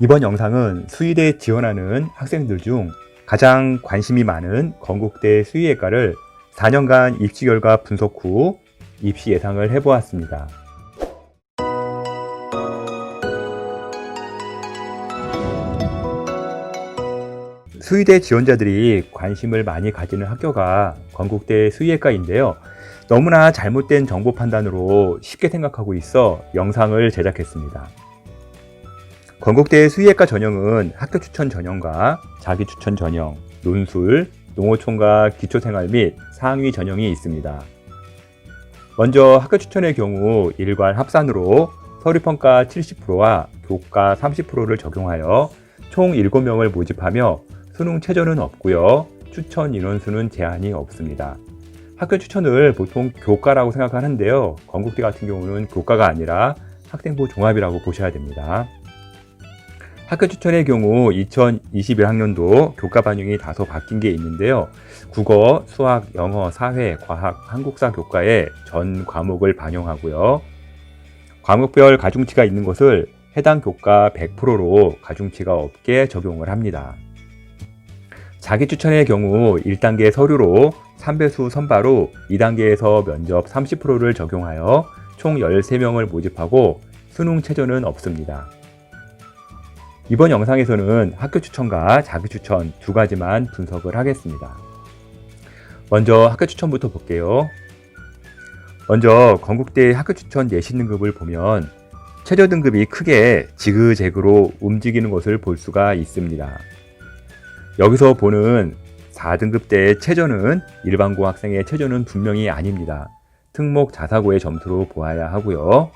이번 영상은 수의대에 지원하는 학생들 중 가장 관심이 많은 건국대 수의학과를 4년간 입시 결과 분석 후 입시 예상을 해보았습니다. 수의대 지원자들이 관심을 많이 가지는 학교가 건국대 수의학과인데요. 너무나 잘못된 정보 판단으로 쉽게 생각하고 있어 영상을 제작했습니다. 건국대 수의학과 전형은 학교 추천 전형과 자기 추천 전형, 논술, 농어촌과 기초생활 및 상위 전형이 있습니다. 먼저 학교 추천의 경우 일괄 합산으로 서류평가 70%와 교과 30%를 적용하여 총 7명을 모집하며 수능 최저는 없고요. 추천 인원수는 제한이 없습니다. 학교 추천을 보통 교과라고 생각하는데요. 건국대 같은 경우는 교과가 아니라 학생부 종합이라고 보셔야 됩니다. 학교 추천의 경우 2021학년도 교과 반영이 다소 바뀐 게 있는데요. 국어, 수학, 영어, 사회, 과학, 한국사 교과에 전 과목을 반영하고요. 과목별 가중치가 있는 것을 해당 교과 100%로 가중치가 없게 적용을 합니다. 자기 추천의 경우 1단계 서류로 3배수 선발 후 2단계에서 면접 30%를 적용하여 총 13명을 모집하고 수능 최저는 없습니다. 이번 영상에서는 학교 추천과 자기 추천 두 가지만 분석을 하겠습니다. 먼저 학교 추천부터 볼게요. 먼저 건국대 학교 추천 예시 등급을 보면 최저 등급이 크게 지그재그로 움직이는 것을 볼 수가 있습니다. 여기서 보는 4등급 대의 최저는 일반고 학생의 최저는 분명히 아닙니다. 특목 자사고의 점수로 보아야 하고요.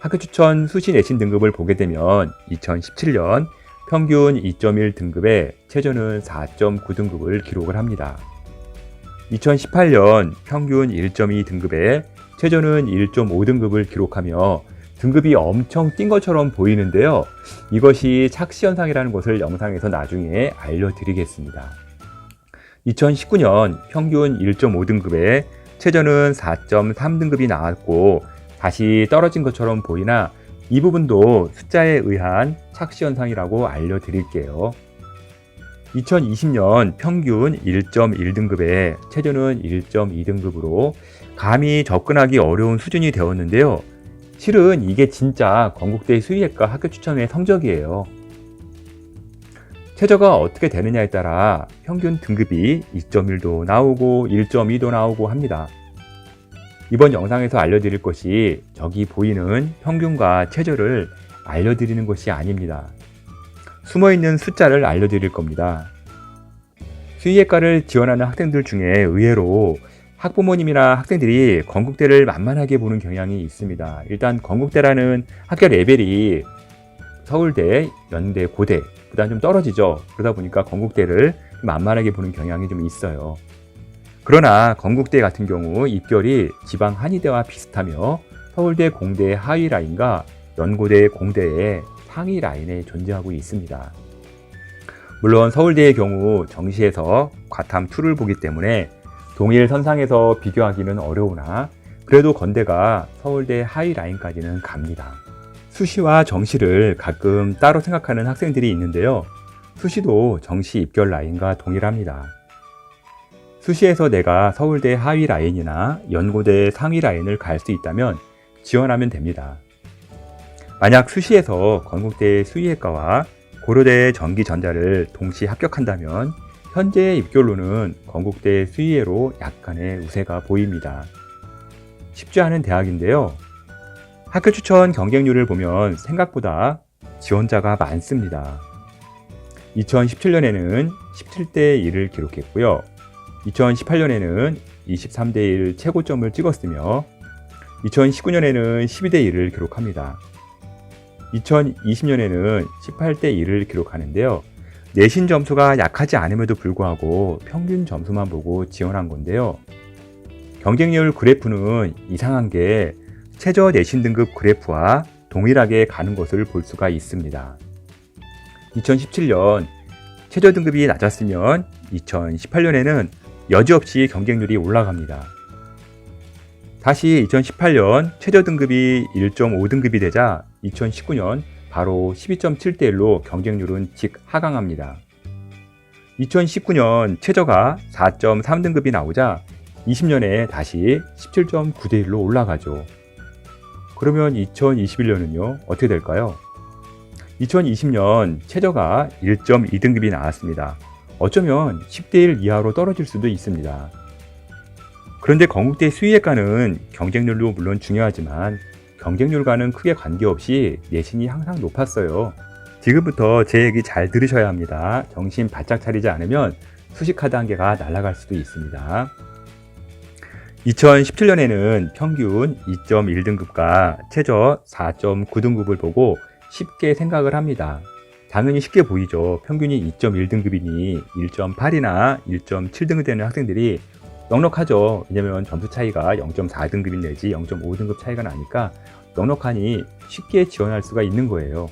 학교 추천 수시 내신 등급을 보게 되면 2017년 평균 2.1 등급의 최저는 4.9 등급을 기록을 합니다. 2018년 평균 1.2 등급의 최저는 1.5 등급을 기록하며 등급이 엄청 뛴 것처럼 보이는데요. 이것이 착시 현상이라는 것을 영상에서 나중에 알려드리겠습니다. 2019년 평균 1.5 등급의 최저는 4.3 등급이 나왔고 다시 떨어진 것처럼 보이나 이 부분도 숫자에 의한 착시 현상이라고 알려드릴게요. 2020년 평균 1.1 등급의 최저는 1.2 등급으로 감히 접근하기 어려운 수준이 되었는데요. 실은 이게 진짜 건국대 수의학과 학교 추천의 성적이에요. 최저가 어떻게 되느냐에 따라 평균 등급이 2.1도 나오고 1.2도 나오고 합니다. 이번 영상에서 알려드릴 것이 저기 보이는 평균과 최저를 알려드리는 것이 아닙니다. 숨어있는 숫자를 알려드릴 겁니다. 수의학과를 지원하는 학생들 중에 의외로 학부모님이나 학생들이 건국대를 만만하게 보는 경향이 있습니다. 일단 건국대라는 학교 레벨이 서울대, 연대, 고대 보다 좀 떨어지죠. 그러다 보니까 건국대를 만만하게 보는 경향이 좀 있어요. 그러나 건국대 같은 경우 입결이 지방 한의대와 비슷하며 서울대 공대의 하위 라인과 연고대 공대의 상위 라인에 존재하고 있습니다. 물론 서울대의 경우 정시에서 과탐 2를 보기 때문에 동일 선상에서 비교하기는 어려우나 그래도 건대가 서울대 하위 라인까지는 갑니다. 수시와 정시를 가끔 따로 생각하는 학생들이 있는데요. 수시도 정시 입결 라인과 동일합니다. 수시에서 내가 서울대 하위 라인이나 연고대 상위 라인을 갈 수 있다면 지원하면 됩니다. 만약 수시에서 건국대 수의학과와 고려대 전기전자를 동시 합격한다면 현재의 입결로는 건국대 수의회로 약간의 우세가 보입니다. 쉽지 않은 대학인데요. 학교 추천 경쟁률을 보면 생각보다 지원자가 많습니다. 2017년에는 17대 1을 기록했고요. 2018년에는 23대 1 최고점을 찍었으며 2019년에는 12대 1을 기록합니다. 2020년에는 18대 1을 기록하는데요. 내신 점수가 약하지 않음에도 불구하고 평균 점수만 보고 지원한 건데요. 경쟁률 그래프는 이상한 게 최저 내신 등급 그래프와 동일하게 가는 것을 볼 수가 있습니다. 2017년 최저 등급이 낮았으면 2018년에는 여지없이 경쟁률이 올라갑니다. 다시 2018년 최저 등급이 1.5등급이 되자 2019년 바로 12.7대 1로 경쟁률은 직하강합니다. 2019년 최저가 4.3등급이 나오자 20년에 다시 17.9대 1로 올라가죠. 그러면 2021년은요, 어떻게 될까요? 2020년 최저가 1.2등급이 나왔습니다. 어쩌면 10대 1 이하로 떨어질 수도 있습니다. 그런데 건국대 수의학과는 경쟁률도 물론 중요하지만 경쟁률과는 크게 관계없이 내신이 항상 높았어요. 지금부터 제 얘기 잘 들으셔야 합니다. 정신 바짝 차리지 않으면 한 개가 날아갈 수도 있습니다. 2017년에는 평균 2.1등급과 최저 4.9등급을 보고 쉽게 생각을 합니다. 당연히 쉽게 보이죠. 평균이 2.1등급이니 1.8이나 1.7등급 되는 학생들이 넉넉하죠. 왜냐면 점수 차이가 0.4등급이 내지 0.5등급 차이가 나니까 넉넉하니 쉽게 지원할 수가 있는 거예요.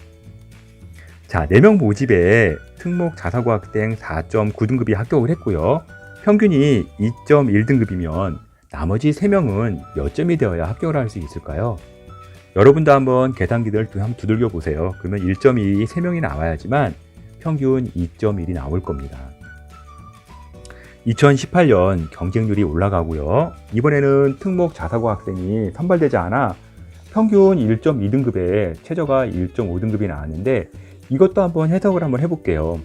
자, 4명 모집에 특목 자사고학생 4.9등급이 합격을 했고요. 평균이 2.1등급이면 나머지 3명은 몇 점이 되어야 합격을 할 수 있을까요? 여러분도 한번 계산기를 한번 두들겨 보세요. 그러면 1.2이 3명이 나와야지만 평균 2.1이 나올 겁니다. 2018년 경쟁률이 올라가고요. 이번에는 특목 자사고 학생이 선발되지 않아 평균 1.2등급에 최저가 1.5등급이 나왔는데 이것도 한번 해석을 한번 해볼게요.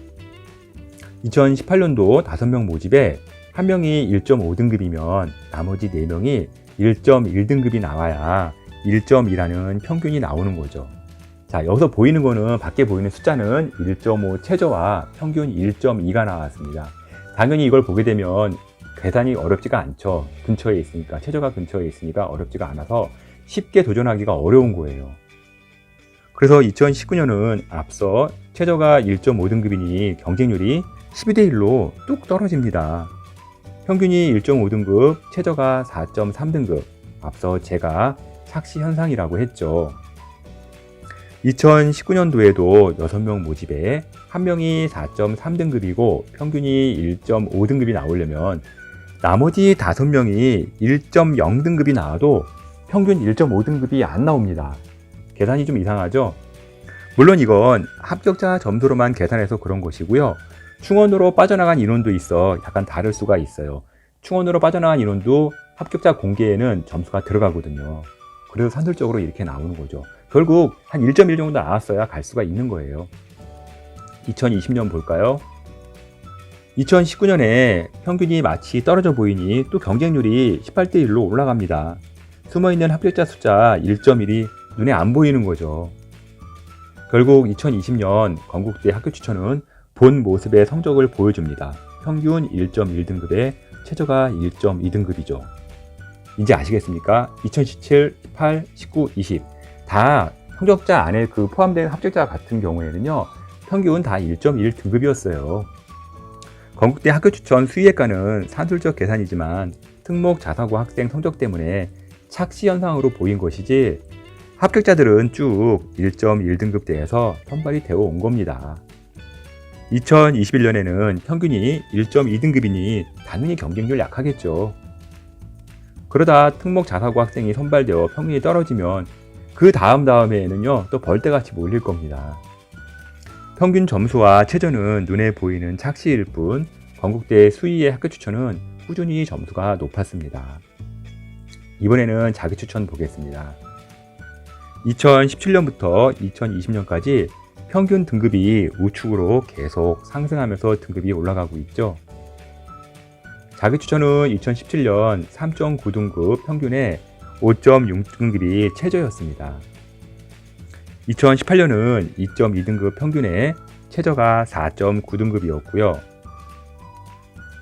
2018년도 5명 모집에 한 명이 1.5등급이면 나머지 4명이 1.1등급이 나와야 1.2라는 평균이 나오는 거죠. 자, 여기서 보이는 거는 밖에 보이는 숫자는 1.5 최저와 평균 1.2가 나왔습니다. 당연히 이걸 보게 되면 계산이 어렵지가 않죠. 근처에 있으니까 최저가 근처에 있으니까 어렵지가 않아서 쉽게 도전하기가 어려운 거예요. 그래서 2019년은 앞서 최저가 1.5등급이니 경쟁률이 12대 1로 뚝 떨어집니다. 평균이 1.5등급, 최저가 4.3등급. 앞서 제가 착시 현상이라고 했죠. 2019년도에도 6명 모집에 한 명이 4.3등급이고 평균이 1.5등급이 나오려면 나머지 5명이 1.0등급이 나와도 평균 1.5등급이 안 나옵니다. 계산이 좀 이상하죠? 물론 이건 합격자 점수로만 계산해서 그런 것이고요. 충원으로 빠져나간 인원도 있어 약간 다를 수가 있어요. 충원으로 빠져나간 인원도 합격자 공개에는 점수가 들어가거든요. 그래서 산술적으로 이렇게 나오는 거죠. 결국 한 1.1 정도 나왔어야 갈 수가 있는 거예요. 2020년 볼까요? 2019년에 평균이 마치 떨어져 보이니 또 경쟁률이 18대 1로 올라갑니다. 숨어있는 합격자 숫자 1.1이 눈에 안 보이는 거죠. 결국 2020년 건국대 학교 추천은 본 모습의 성적을 보여줍니다. 평균 1.1등급에 최저가 1.2등급이죠. 이제 아시겠습니까? 2017, 18, 19, 20. 다 성적자 안에 그 포함된 합격자 같은 경우에는요, 평균 다 1.1 등급이었어요. 건국대 학교 추천 수의학과는 산술적 계산이지만 특목 자사고 학생 성적 때문에 착시 현상으로 보인 것이지 합격자들은 쭉 1.1등급대에서 선발이 되어 온 겁니다. 2021년에는 평균이 1.2등급이니 당연히 경쟁률 약하겠죠. 그러다 특목 자사고 학생이 선발되어 평균이 떨어지면 그 다음 다음에는요 또 벌떼같이 몰릴 겁니다. 평균 점수와 최저는 눈에 보이는 착시일 뿐 건국대 수의의 학교 추천은 꾸준히 점수가 높았습니다. 이번에는 자기 추천 보겠습니다. 2017년부터 2020년까지 평균 등급이 우측으로 계속 상승하면서 등급이 올라가고 있죠. 자기 추천은 2017년 3.9등급 평균에 5.6등급이 최저였습니다. 2018년은 2.2등급 평균에 최저가 4.9등급이었고요.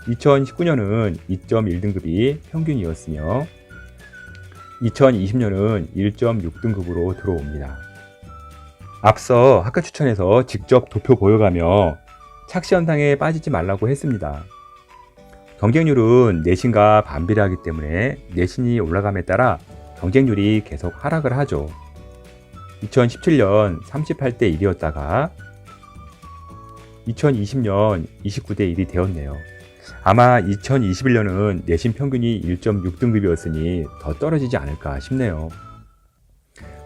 2019년은 2.1등급이 평균이었으며 2020년은 1.6등급으로 들어옵니다. 앞서 학교 추천에서 직접 도표 보여가며 착시 현상에 빠지지 말라고 했습니다. 경쟁률은 내신과 반비례 하기 때문에 내신이 올라감에 따라 경쟁률이 계속 하락을 하죠. 2017년 38대 1이었다가 2020년 29대 1이 되었네요. 아마 2021년은 내신 평균이 1.6등급이었으니 더 떨어지지 않을까 싶네요.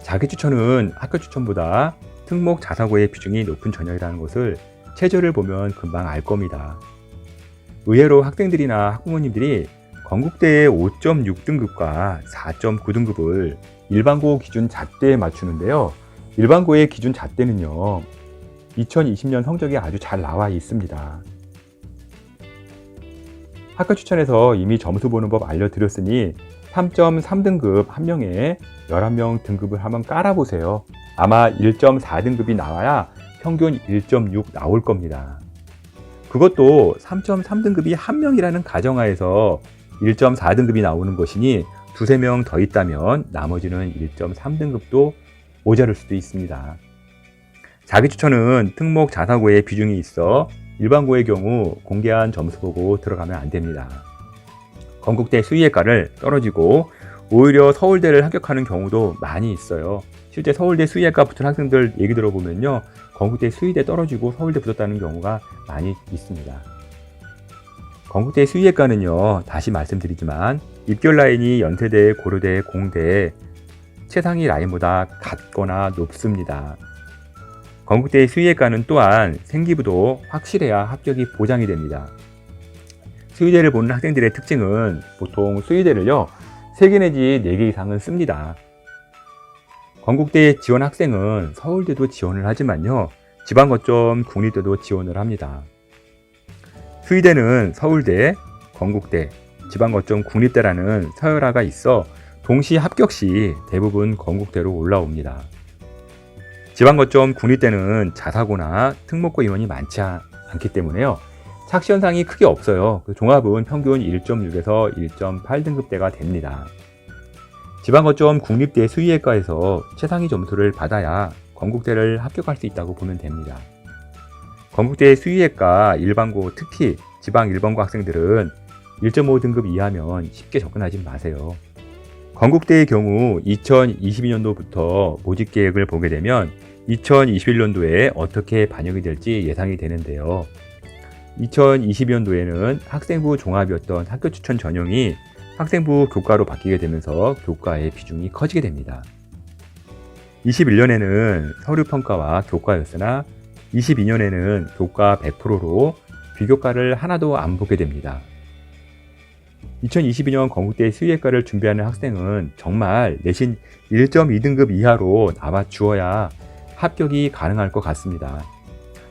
자기 추천은 학교 추천보다 특목 자사고의 비중이 높은 전형이라는 것을 체제를 보면 금방 알 겁니다. 의외로 학생들이나 학부모님들이 건국대의 5.6등급과 4.9등급을 일반고 기준 잣대에 맞추는데요. 일반고의 기준 잣대는요. 2020년 성적이 아주 잘 나와 있습니다. 학과 추천에서 이미 점수 보는 법 알려드렸으니 3.3등급 한 명에 11명 등급을 한번 깔아보세요. 아마 1.4등급이 나와야 평균 1.6 나올 겁니다. 그것도 3.3등급이 한 명이라는 가정하에서 1.4등급이 나오는 것이니 두세 명 더 있다면 나머지는 1.3등급도 모자랄 수도 있습니다. 자기 추천은 특목 자사고의 비중이 있어 일반고의 경우 공개한 점수 보고 들어가면 안 됩니다. 건국대 수의학과를 떨어지고 오히려 서울대를 합격하는 경우도 많이 있어요. 실제 서울대 수의학과 붙은 학생들 얘기 들어보면요. 건국대 수의대 떨어지고 서울대 붙었다는 경우가 많이 있습니다. 건국대 수의학과는요, 다시 말씀드리지만, 입결 라인이 연세대, 고려대, 공대, 최상위 라인보다 같거나 높습니다. 건국대 수의학과는 또한 생기부도 확실해야 합격이 보장이 됩니다. 수의대를 보는 학생들의 특징은 보통 수의대를요, 3개 내지 4개 이상은 씁니다. 건국대 지원 학생은 서울대도 지원을 하지만요, 지방거점 국립대도 지원을 합니다. 수의대는 서울대, 건국대, 지방거점 국립대라는 서열화가 있어 동시 합격 시 대부분 건국대로 올라옵니다. 지방거점 국립대는 자사고나 특목고 인원이 많지 않기 때문에요. 착시 현상이 크게 없어요. 그 종합은 평균 1.6에서 1.8등급대가 됩니다. 지방거점 국립대 수의학과에서 최상위 점수를 받아야 건국대를 합격할 수 있다고 보면 됩니다. 건국대 수의학과 일반고 특히 지방 일반고 학생들은 1.5 등급 이하면 쉽게 접근하지 마세요. 건국대의 경우 2022년도부터 모집 계획을 보게 되면 2021년도에 어떻게 반영이 될지 예상이 되는데요. 2022년도에는 학생부 종합이었던 학교 추천 전형이 학생부 교과로 바뀌게 되면서 교과의 비중이 커지게 됩니다. 21년에는 서류 평가와 교과였으나 22년에는 교과 100%로 비교과를 하나도 안 보게 됩니다. 2022년 건국대 수의학과를 준비하는 학생은 정말 내신 1.2등급 이하로 나와 주어야 합격이 가능할 것 같습니다.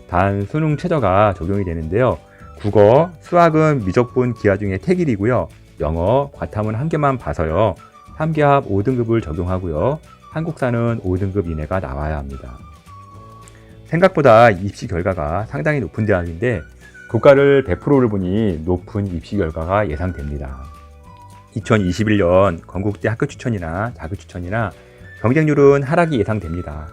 단 수능 최저가 적용이 되는데요. 국어, 수학은 미적분 기하 중에 택일이고요. 영어, 과탐은 한 개만 봐서요. 3개합 5등급을 적용하고요. 한국사는 5등급 이내가 나와야 합니다. 생각보다 입시 결과가 상당히 높은 대학인데 국가를 100%를 보니 높은 입시 결과가 예상됩니다. 2021년 건국대 학교 추천이나 자격 추천이나 경쟁률은 하락이 예상됩니다.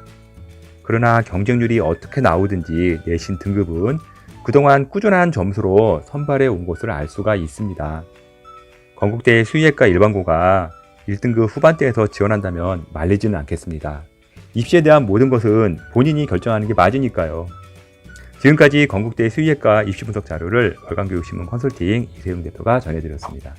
그러나 경쟁률이 어떻게 나오든지 내신 등급은 그동안 꾸준한 점수로 선발해 온 것을 알 수가 있습니다. 건국대 수의학과 일반고가 1등급 후반대에서 지원한다면 말리지는 않겠습니다. 입시에 대한 모든 것은 본인이 결정하는 게 맞으니까요. 지금까지 건국대 수의학과 입시 분석 자료를 월간교육신문 컨설팅 이세용 대표가 전해드렸습니다.